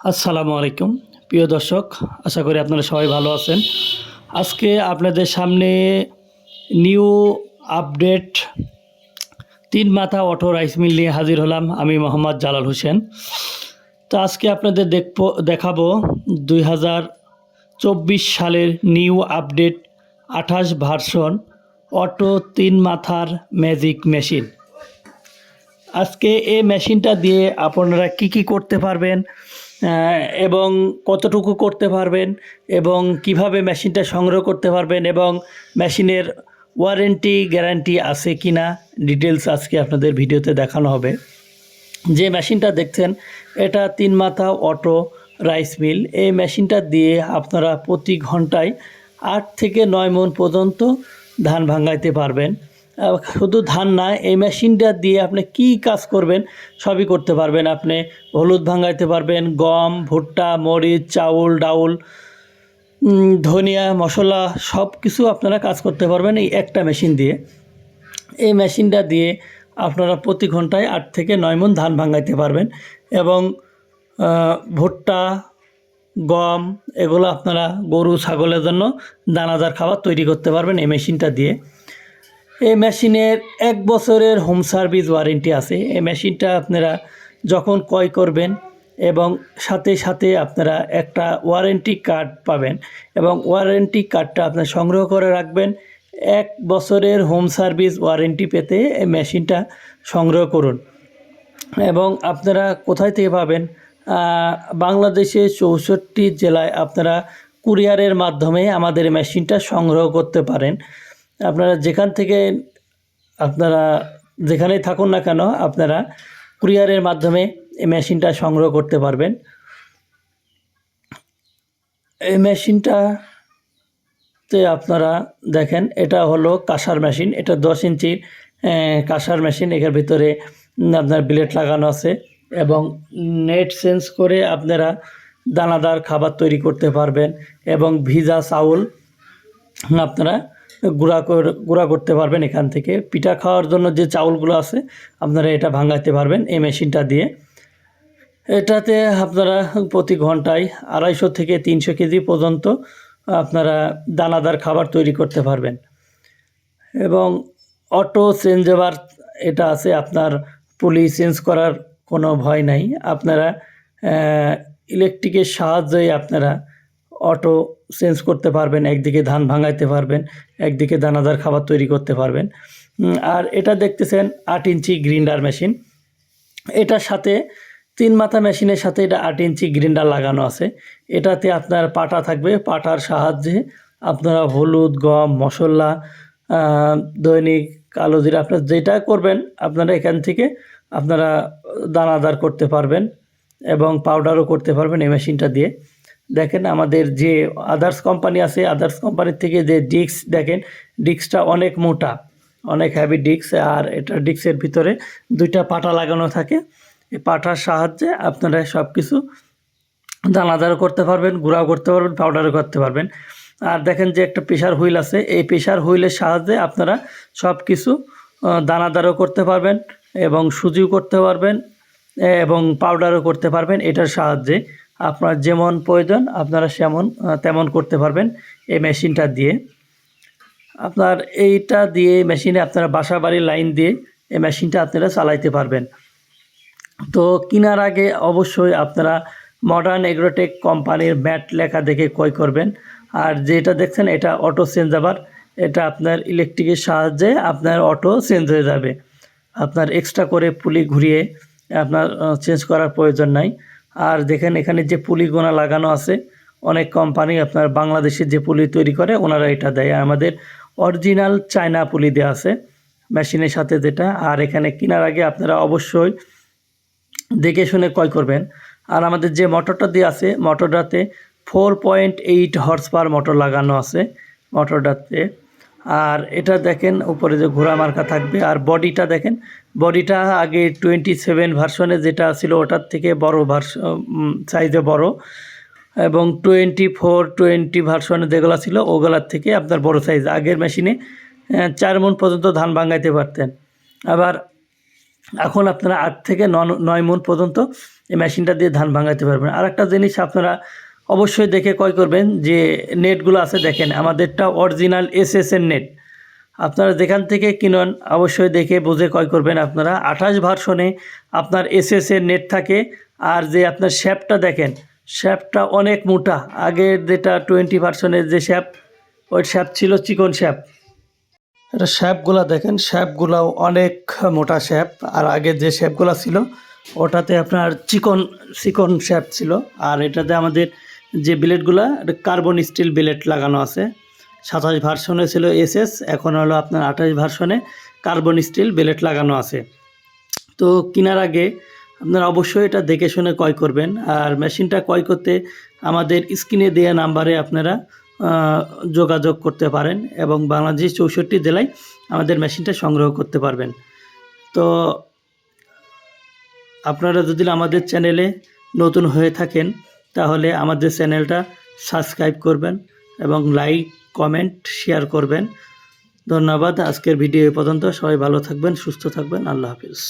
আসসালামু আলাইকুম। প্রিয় দর্শক, আশা করি আপনারা সবাই ভালো আছেন। আজকে আপনাদের সামনে নিউ আপডেট তিন মাথা অটো রাইস মিল নিয়ে হাজির হলাম আমি মোহাম্মদ জালাল হোসেন। তো আজকে আপনাদের দেখব, দেখাবো দুই হাজার চব্বিশ সালের নিউ আপডেট আঠাশ ভার্সন অটো তিন মাথার ম্যাজিক মেশিন। আজকে এই মেশিনটা দিয়ে আপনারা কি কি করতে পারবেন এবং কতটুকু করতে পারবেন এবং কীভাবে মেশিনটা সংগ্রহ করতে পারবেন এবং মেশিনের ওয়ারেন্টি, গ্যারান্টি আছে কি না ডিটেলস আজকে আপনাদের ভিডিওতে দেখানো হবে। যে মেশিনটা দেখছেন, এটা তিন মাথা অটো রাইস মিল। এই মেশিনটা দিয়ে আপনারা প্রতি ঘন্টায় আট থেকে নয় মন পর্যন্ত ধান ভাঙাইতে পারবেন। শুধু ধান না, এই মেশিনটা দিয়ে আপনি কি কাজ করবেন সবই করতে পারবেন। আপনি হলুদ ভাঙাইতে পারবেন, গম, ভুট্টা, মরিচ, চাউল, ডাউল ধনিয়া, মশলা সব কিছু আপনারা কাজ করতে পারবেন এই একটা মেশিন দিয়ে। এই মেশিনটা দিয়ে আপনারা প্রতি ঘন্টায় আট থেকে নয় মন ধান ভাঙাইতে পারবেন এবং ভুট্টা, গম, এগুলো আপনারা গরু, ছাগলের জন্য দানাদার খাবার তৈরি করতে পারবেন এই মেশিনটা দিয়ে। এই মেশিনের এক বছরের হোম সার্ভিস ওয়ারেন্টি আছে। এই মেশিনটা আপনারা যখন ক্রয় করবেন এবং সাথে সাথে আপনারা একটা ওয়ারেন্টি কার্ড পাবেন এবং ওয়ারেন্টি কার্ডটা আপনার সংগ্রহ করে রাখবেন। এক বছরের হোম সার্ভিস ওয়ারেন্টি পেতে এই মেশিনটা সংগ্রহ করুন। এবং আপনারা কোথায় থেকে পাবেন? বাংলাদেশে চৌষট্টি জেলায় আপনারা কুরিয়ারের মাধ্যমে আমাদের মেশিনটা সংগ্রহ করতে পারেন। আপনারা যেখান থেকে আপনারা যেখানেই থাকুন না কেন আপনারা কুরিয়ারের মাধ্যমে এই মেশিনটা সংগ্রহ করতে পারবেন। এই মেশিনটাতে আপনারা দেখেন এটা হলো কাঁসার মেশিন। এটা দশ ইঞ্চির আহ, কাঁসার মেশিন। এর ভিতরে আপনার ব্লেড লাগানো আছে এবং নেট সেন্স করে আপনারা দানাদার খাবার তৈরি করতে পারবেন এবং ভিজা চাউল আপনারা গুঁড়া গুঁড়া করতে পারবেন এখান থেকে। পিঠা খাওয়ার জন্য যে চাউলগুলো আছে, আপনারা এটা ভাঙাইতে পারবেন এই মেশিনটা দিয়ে। এটাতে আপনারা প্রতি ঘন্টায় আড়াইশো থেকে তিনশো কেজি পর্যন্ত আপনারা দানাদার খাবার তৈরি করতে পারবেন। এবং অটো চেঞ্জওভার এটা আছে, আপনার পুলি চেঞ্জ করার কোনো ভয় নাই। আপনারা ইলেকট্রিকের সাহায্যে আপনারা অটো চেঞ্জ করতে পারবেন, একদিকে ধান ভাঙাইতে পারবেন, একদিকে দানাদার খাবার তৈরি করতে পারবেন। আর এটা দেখতেছেন আট ইঞ্চি গ্রিন্ডার মেশিন। এটার সাথে তিন মাথা মেশিনের সাথে এটা আট ইঞ্চি গ্রিন্ডার লাগানো আছে। এটাতে আপনার পাটা থাকবে, পাটার সাহায্যে আপনারা হলুদ, গম, মশলা দৈনিক, কালো জিরা, আপনার যেটা করবেন, আপনারা এখান থেকে আপনারা দানাদার করতে পারবেন এবং পাউডারও করতে পারবেন এই মেশিনটা দিয়ে। দেখেন আমাদের যে আদার্স কোম্পানি আছে আদার্স কোম্পানির থেকে যে ডিস্ক দেখেন ডিস্কটা অনেক মোটা, অনেক হ্যাভি ডিস্ক আর এটা ডিস্কের ভিতরে দুইটা পাটা লাগানো থাকে। এই পাটার সাহায্যে আপনারা সব কিছু দানাদারও করতে পারবেন, গুঁড়াও করতে পারবেন পাউডারও করতে পারবেন। আর দেখেন যে একটা প্রেশার হুইল আছে, এই প্রেশার হুইলের সাহায্যে আপনারা সব কিছু দানাদারও করতে পারবেন এবং সুজিও করতে পারবেন এবং পাউডারও করতে পারবেন, এটার সাহায্যে। আপনার যেমন প্রয়োজন, আপনারা সেমন তেমন করতে পারবেন এই মেশিনটা দিয়ে। আপনার এইটা দিয়ে মেশিনে আপনারা বাসা বাড়ির লাইন দিয়ে এই মেশিনটা আপনারা চালাইতে পারবেন। তো কেনার আগে অবশ্যই আপনারা মডার্ন এগ্রোটেক কোম্পানির ম্যাট লেখা দেখে ক্রয় করবেন। আর যেটা দেখছেন, এটা অটো চেঞ্জ আবার। এটা আপনার ইলেকট্রিকের সাহায্যে আপনার অটো চেঞ্জ হয়ে যাবে। আপনার এক্সট্রা করে পুলি ঘুরিয়ে আপনার চেঞ্জ করার প্রয়োজন নাই। আর দেখেন এখানে যে পুলিগুনা লাগানো আছে, অনেক কোম্পানি আপনার বাংলাদেশের যে পুলি তৈরি করে, ওনারা এটা দেয়। আমাদের অরিজিনাল চায়না পুলি দেওয়া আছে মেশিনের সাথে যেটা। আর এখানে কেনার আগে আপনারা অবশ্যই দেখে শুনে ক্রয় করবেন। আর আমাদের যে মোটরটা দিয়ে আছে মোটরটাতে four point eight horse per motor লাগানো আছে। মোটরটাতে আর এটা দেখেন, উপরে যে ঘোড়া মার্কা থাকবে, আর বডিটা দেখেন, বডিটা আগে টোয়েন্টি সেভেন ভার্সনে যেটা ছিল ওটার থেকে বড় ভার্স সাইজে বড়, এবং টোয়েন্টি ফোর টোয়েন্টি ভার্সনে যেগুলো ছিল, ওগুলার থেকে আপনার বড় সাইজ আগের মেশিনে চার মন পর্যন্ত ধান ভাঙাইতে পারতেন। আবার এখন আপনারা আট থেকে নয় মন পর্যন্ত এই মেশিনটা দিয়ে ধান ভাঙাতে পারবেন। আর একটা জিনিস আপনারা অবশ্যই দেখে ক্রয় করবেন যে নেটগুলো আছে দেখেন, আমাদেরটা অরিজিনাল এস নেট আপনারা যেখান থেকে কিনুন, অবশ্যই দেখে বুঝে ক্রয় করবেন আপনারা। আঠাশ ভার্সনে আপনার এস নেট থাকে। আর যে আপনার শ্যাপটা দেখেন, শ্যাপটা অনেক মোটা। আগে যেটা টোয়েন্টি ভার্সনের যে শ্যাপ, ওই শ্যাপ ছিল চিকন শ্যাপ। এটা শ্যাপগুলা দেখেন, শ্যাপগুলাও অনেক মোটা শ্যাপ। আর আগে যে শ্যাপগুলা ছিল, ওটাতে আপনার চিকন চিকন শ্যাপ ছিল। আর এটাতে আমাদের যে বিলেটগুলা এটা কার্বন স্টিল বিলেট লাগানো আছে। সাতাশ ভার্সনে ছিল এসএস এখন হলো আপনার আঠাশ ভার্সনে কার্বন স্টিল বিলেট লাগানো আছে। তো কেনার আগে আপনারা অবশ্যই এটা দেখে শুনে ক্রয় করবেন। আর মেশিনটা ক্রয় করতে আমাদের স্ক্রিনে দেওয়া নাম্বারে আপনারা যোগাযোগ করতে পারেন এবং বাংলাদেশ চৌষট্টি জেলায় আমাদের মেশিনটা সংগ্রহ করতে পারবেন। তো আপনারা যদি আমাদের চ্যানেলে নতুন হয়ে থাকেন তাহলে আমাদের চ্যানেলটা সাবস্ক্রাইব করবেন এবং লাইক, কমেন্ট, শেয়ার করবেন। ধন্যবাদ, আজকের ভিডিও এ পর্যন্ত। সবাই ভালো থাকবেন, সুস্থ থাকবেন। আল্লাহ হাফিজ।